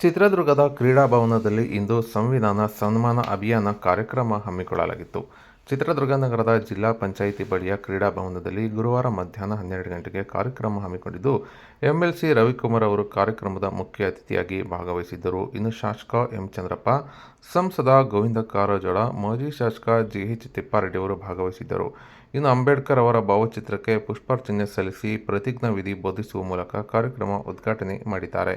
ಚಿತ್ರದುರ್ಗದ ಕ್ರೀಡಾಭವನದಲ್ಲಿ ಇಂದು ಸಂವಿಧಾನ ಸನ್ಮಾನ ಅಭಿಯಾನ ಕಾರ್ಯಕ್ರಮ ಹಮ್ಮಿಕೊಳ್ಳಲಾಗಿತ್ತು. ಚಿತ್ರದುರ್ಗ ನಗರದ ಜಿಲ್ಲಾ ಪಂಚಾಯಿತಿ ಬಳಿಯ ಕ್ರೀಡಾಭವನದಲ್ಲಿ ಗುರುವಾರ ಮಧ್ಯಾಹ್ನ ಹನ್ನೆರಡು ಗಂಟೆಗೆ ಕಾರ್ಯಕ್ರಮ ಹಮ್ಮಿಕೊಂಡಿದ್ದು, ಎಂಎಲ್ಸಿ ರವಿಕುಮಾರ್ ಅವರು ಕಾರ್ಯಕ್ರಮದ ಮುಖ್ಯ ಅತಿಥಿಯಾಗಿ ಭಾಗವಹಿಸಿದ್ದರು. ಇನ್ನು ಶಾಸಕ ಎಂ ಚಂದ್ರಪ್ಪ, ಸಂಸದ ಗೋವಿಂದ ಕಾರಜೋಳ, ಮಾಜಿ ಶಾಸಕ ಜಿಎಚ್ ತಿಪ್ಪಾರೆಡ್ಡಿ ಅವರು ಭಾಗವಹಿಸಿದ್ದರು. ಇನ್ನು ಅಂಬೇಡ್ಕರ್ ಅವರ ಭಾವಚಿತ್ರಕ್ಕೆ ಪುಷ್ಪಾರ್ಚನೆ ಸಲ್ಲಿಸಿ ಪ್ರತಿಜ್ಞಾ ವಿಧಿ ಬೋಧಿಸುವ ಮೂಲಕ ಕಾರ್ಯಕ್ರಮ ಉದ್ಘಾಟನೆ ಮಾಡಿದ್ದಾರೆ.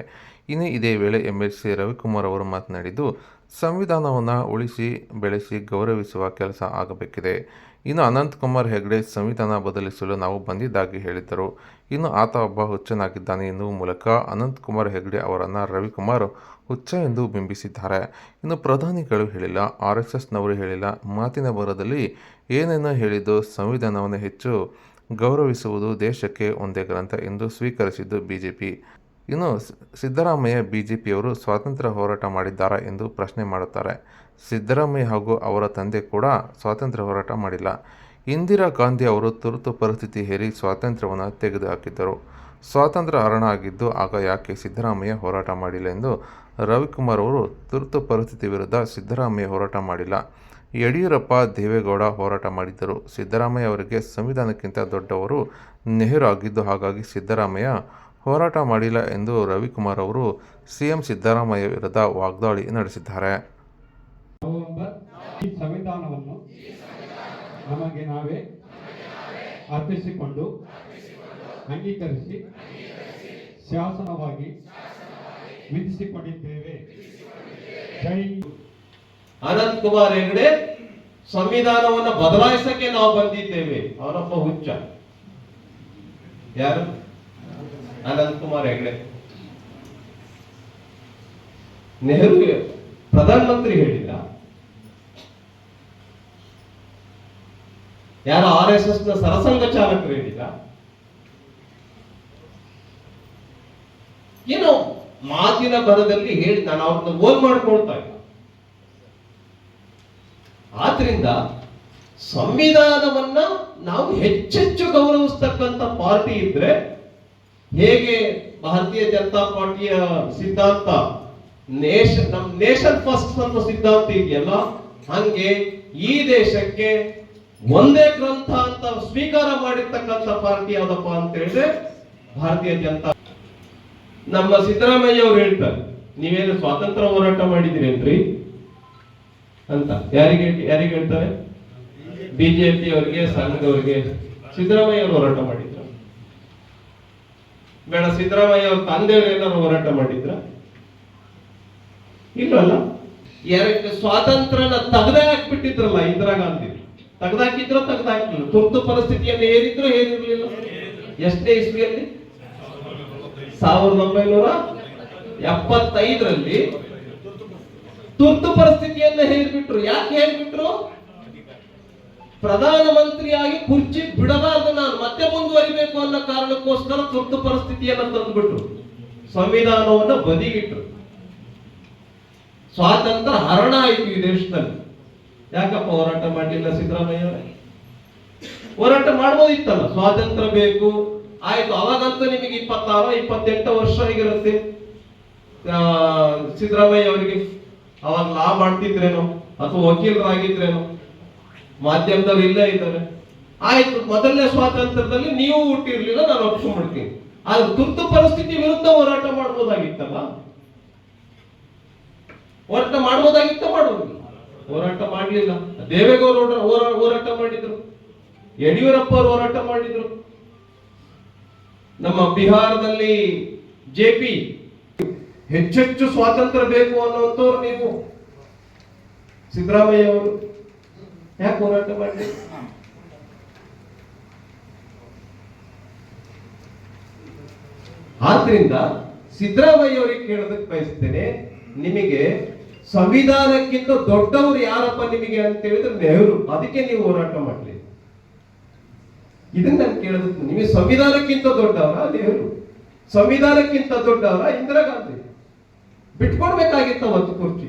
ಇನ್ನು ಇದೇ ವೇಳೆ ಎಂಎಲ್ಸಿ ರವಿಕುಮಾರ್ ಅವರು ಮಾತನಾಡಿದ್ದು ಸಂವಿಧಾನವನ್ನು ಉಳಿಸಿ, ಬೆಳೆಸಿ, ಗೌರವಿಸುವ ಕೆಲಸ ಆಗಬೇಕಿದೆ. ಇನ್ನು ಅನಂತಕುಮಾರ್ ಹೆಗಡೆ ಸಂವಿಧಾನ ಬದಲಿಸಲು ನಾವು ಬಂದಿದ್ದಾಗಿ ಹೇಳಿದ್ದರು. ಇನ್ನು ಆತ ಒಬ್ಬ ಹುಚ್ಚನಾಗಿದ್ದಾನೆ ಎನ್ನುವ ಮೂಲಕ ಅನಂತಕುಮಾರ್ ಹೆಗಡೆ ಅವರನ್ನು ರವಿಕುಮಾರ್ ಹುಚ್ಚ ಎಂದು ಬಿಂಬಿಸಿದ್ದಾರೆ. ಇನ್ನು ಪ್ರಧಾನಿಗಳು ಹೇಳಿಲ್ಲ, ಆರ್ ಎಸ್ ಎಸ್ನವರು ಹೇಳಿಲ್ಲ. ಮಾತಿನ ಬರದಲ್ಲಿ ಏನೇನೋ ಹೇಳಿದ್ದು ಸಂವಿಧಾನವನ್ನು ಹೆಚ್ಚು ಗೌರವಿಸುವುದು ದೇಶಕ್ಕೆ ಒಂದೇ ಗ್ರಂಥ ಎಂದು ಸ್ವೀಕರಿಸಿದ್ದು ಬಿಜೆಪಿ. ಇನ್ನು ಸಿದ್ದರಾಮಯ್ಯ ಬಿ ಜೆ ಪಿಯವರು ಸ್ವಾತಂತ್ರ್ಯ ಹೋರಾಟ ಮಾಡಿದ್ದಾರಾ ಎಂದು ಪ್ರಶ್ನೆ ಮಾಡುತ್ತಾರೆ. ಸಿದ್ದರಾಮಯ್ಯ ಹಾಗೂ ಅವರ ತಂದೆ ಕೂಡ ಸ್ವಾತಂತ್ರ್ಯ ಹೋರಾಟ ಮಾಡಿಲ್ಲ. ಇಂದಿರಾ ಗಾಂಧಿ ಅವರು ತುರ್ತು ಪರಿಸ್ಥಿತಿ ಹೇರಿ ಸ್ವಾತಂತ್ರ್ಯವನ್ನು ತೆಗೆದುಹಾಕಿದ್ದರು. ಸ್ವಾತಂತ್ರ್ಯ ಹರಣ ಆಗಿದ್ದು ಆಗ ಯಾಕೆ ಸಿದ್ದರಾಮಯ್ಯ ಹೋರಾಟ ಮಾಡಿಲ್ಲ ಎಂದು ರವಿಕುಮಾರ್ ಅವರು ತುರ್ತು ಪರಿಸ್ಥಿತಿ ವಿರುದ್ಧ ಸಿದ್ದರಾಮಯ್ಯ ಹೋರಾಟ ಮಾಡಿಲ್ಲ. ಯಡಿಯೂರಪ್ಪ ದೇವೇಗೌಡ ಹೋರಾಟ ಮಾಡಿದ್ದರು. ಸಿದ್ದರಾಮಯ್ಯ ಅವರಿಗೆ ಸಂವಿಧಾನಕ್ಕಿಂತ ದೊಡ್ಡವರು ನೆಹರು ಆಗಿದ್ದು ಹಾಗಾಗಿ ಸಿದ್ದರಾಮಯ್ಯ ಹೋರಾಟ ಮಾಡಿಲ್ಲ ಎಂದು ರವಿಕುಮಾರ್ ಅವರು ಸಿಎಂ ಸಿದ್ದರಾಮಯ್ಯ ವಿರುದ್ಧ ವಾಗ್ದಾಳಿ ನಡೆಸಿದ್ದಾರೆ. ಸಂವಿಧಾನವನ್ನು ನಮಗೆ ನಾವೇ ಅರ್ಪಿಸಿಕೊಂಡು ಅಂಗೀಕರಿಸಿ ಶಾಸನವಾಗಿ ವಿಧಿಸಿಕೊಂಡಿದ್ದೇವೆ. ಜೈ ಅನಂತ್ ಕುಮಾರ್ ಹೆಗಡೆ ಸಂವಿಧಾನವನ್ನು ಬದಲಾಯಿಸಕ್ಕೆ ನಾವು ಬಂದಿದ್ದೇವೆ. ಅವನೊಬ್ಬ ಹುಚ್ಚ. ಯಾರು? ಅನಂತ್ ಕುಮಾರ್ ಹೆಗಡೆ. ನೆಹರು ಪ್ರಧಾನಮಂತ್ರಿ ಹೇಳಿಲ್ಲ. ಯಾರ ಆರ್ ಎಸ್ ಎಸ್ನ ಸರಸಂಘ ಚಾಲಕರು ಹೇಳಿಲ್ಲ. ಏನೋ ಮಾತಿನ ಬರದಲ್ಲಿ ಹೇಳಿ ನಾನು ಅವ್ರನ್ನ ಓನ್ ಮಾಡ್ಕೊಳ್ತಾ ಇಲ್ಲ ಆದ್ರಿಂದ ಸಂವಿಧಾನವನ್ನ ನಾವು ಹೆಚ್ಚೆಚ್ಚು ಗೌರವಿಸ್ತಕ್ಕಂಥ ಪಾರ್ಟಿ ಇದ್ರೆ ಹೇಗೆ ಭಾರತೀಯ ಜನತಾ ಪಾರ್ಟಿಯ ಸಿದ್ಧಾಂತ? ನೇಷನ್ ನಮ್ ನೇಷನ್ ಫಸ್ಟ್ ಅಂತ ಸಿದ್ಧಾಂತ ಇದೆಯಲ್ಲ? ಹಂಗೆ ಈ ದೇಶಕ್ಕೆ ಒಂದೇ ಗ್ರಂಥ ಅಂತ ಸ್ವೀಕಾರ ಮಾಡಿರ್ತಕ್ಕಂಥ ಪಾರ್ಟಿ ಯಾವ್ದಪ್ಪ ಅಂತ ಹೇಳಿದ್ರೆ ಭಾರತೀಯ ಜನತಾ ನಮ್ಮ ಸಿದ್ದರಾಮಯ್ಯ ಅವ್ರು ಹೇಳ್ತಾರೆ, ನೀವೇನು ಸ್ವಾತಂತ್ರ್ಯ ಹೋರಾಟ ಮಾಡಿದಿರೇನ್ರಿ ಅಂತ. ಯಾರಿಗೆ ಯಾರಿಗೆ ಹೇಳ್ತಾರೆ? ಬಿಜೆಪಿ ಅವರಿಗೆ ಸಂಘದವರಿಗೆ ಸಿದ್ದರಾಮಯ್ಯ ಅವರು ಹೋರಾಟ ಮಾಡಿದ್ರ. ಬೇಡ, ಸಿದ್ದರಾಮಯ್ಯ ಅವ್ರ ತಂದೆಯವರು ಏನಾದ್ರು ಹೋರಾಟ ಮಾಡಿದ್ರ? ಇಲ್ಲಲ್ಲ ಸ್ವಾತಂತ್ರ್ಯನ ತೆಗೆದೇ ಹಾಕ್ಬಿಟ್ಟಿದ್ರಲ್ಲ ಇಂದಿರಾ ಗಾಂಧಿ ತೆಗೆದಾಕಿದ್ರು ತೆಗೆದಾಕಿಲ್ಲ ತುರ್ತು ಪರಿಸ್ಥಿತಿಯನ್ನು ಏರಿದ್ರು ಏರಿರ್ಲಿಲ್ಲ ಎಷ್ಟನೇ ಇಸ್ವಿಯಲ್ಲಿ? ಸಾವಿರದ ಒಂಬೈನೂರ ಎಪ್ಪತ್ತೈದರಲ್ಲಿ ತುರ್ತು ಪರಿಸ್ಥಿತಿಯನ್ನ ಹೇಳ್ಬಿಟ್ರು ಯಾಕೆ ಹೇಳ್ಬಿಟ್ರು ಪ್ರಧಾನಮಂತ್ರಿಯಾಗಿ ಕುರ್ಚಿ ಬಿಡಬಾರದು, ನಾನು ಮತ್ತೆ ಮುಂದುವರಿಬೇಕು ಅನ್ನೋ ಕಾರಣಕ್ಕೋಸ್ಕರ ತುರ್ತು ಪರಿಸ್ಥಿತಿಯನ್ನು ತಂದುಬಿಟ್ಟು ಸಂವಿಧಾನವನ್ನು ಬದಿಗಿಟ್ರು. ಸ್ವಾತಂತ್ರ್ಯ ಹರಣ ಆಯಿತು ಈ ದೇಶದಲ್ಲಿ. ಯಾಕಪ್ಪ ಹೋರಾಟ ಮಾಡಿಲ್ಲ ಸಿದ್ದರಾಮಯ್ಯ ಹೋರಾಟ ಮಾಡ್ಬೋದಿತ್ತಲ್ಲ, ಸ್ವಾತಂತ್ರ್ಯ ಬೇಕು. ಆಯ್ತು, ಅವಾಗಂತೂ ನಿಮಗೆ ಇಪ್ಪತ್ತಾರು, ಇಪ್ಪತ್ತೆಂಟು ವರ್ಷ ಆಗಿರುತ್ತೆ. ಸಿದ್ದರಾಮಯ್ಯ ಅವರಿಗೆ. ಅವಾಗ ಲಾ ಮಾಡ್ತಿದ್ರೇನೋ, ಅಥವಾ ವಕೀಲರಾಗಿದ್ರೇನೋ. ಮಾಧ್ಯಮದವ್ರು ಇಲ್ಲೇ ಇದ್ದಾರೆ. ಆಯ್ತು, ಮೊದಲನೇ ಸ್ವಾತಂತ್ರ್ಯದಲ್ಲಿ ನೀವು ಹುಟ್ಟಿರ್ಲಿಲ್ಲ, ನಾನು ಒಪ್ಕೊಂಡ್ಬಿಡ್ತೀನಿ ಆದ್ರೆ ತುರ್ತು ಪರಿಸ್ಥಿತಿ ವಿರುದ್ಧ ಹೋರಾಟ ಮಾಡ್ಬೋದಾಗಿತ್ತಲ್ಲ? ಹೋರಾಟ ಮಾಡ್ಬೋದಾಗಿತ್ತ ಮಾಡೋದಿಲ್ಲ ಹೋರಾಟ ಮಾಡ್ಲಿಲ್ಲ. ದೇವೇಗೌಡ ಹೋರಾ- ಹೋರಾಟ ಮಾಡಿದ್ರು. ಯಡಿಯೂರಪ್ಪ ಅವರು ಹೋರಾಟ ಮಾಡಿದ್ರು. ನಮ್ಮ ಬಿಹಾರದಲ್ಲಿ ಜೆ ಪಿ ಹೆಚ್ಚೆಚ್ಚು ಸ್ವಾತಂತ್ರ್ಯ ಬೇಕು ಅನ್ನುವಂಥವ್ರು ನೀವು. ಸಿದ್ದರಾಮಯ್ಯ ಅವರು. ಯಾಕೆ ಹೋರಾಟ ಮಾಡಲಿ? ಆದ್ರಿಂದ ಸಿದ್ದರಾಮಯ್ಯ ಅವರಿಗೆ ಕೇಳೋದಕ್ಕೆ ಬಯಸ್ತೇನೆ, ನಿಮಗೆ ಸಂವಿಧಾನಕ್ಕಿಂತ ದೊಡ್ಡವರು ಯಾರಪ್ಪ ನಿಮಗೆ ಅಂತ ಹೇಳಿದ್ರೆ ನೆಹರು. ಅದಕ್ಕೆ ನೀವು ಹೋರಾಟ ಮಾಡಲಿ. ಇದನ್ನ ನಾನು ಕೇಳೋದಕ್ಕೆ ನಿಮಗೆ ಸಂವಿಧಾನಕ್ಕಿಂತ ದೊಡ್ಡವರ ನೆಹರು. ಸಂವಿಧಾನಕ್ಕಿಂತ ದೊಡ್ಡವರ ಇಂದಿರಾ ಗಾಂಧಿ. ಬಿಟ್ಕೊಡ್ಬೇಕಾಗಿತ್ತ ಒಂದು ಕುರ್ಚಿ.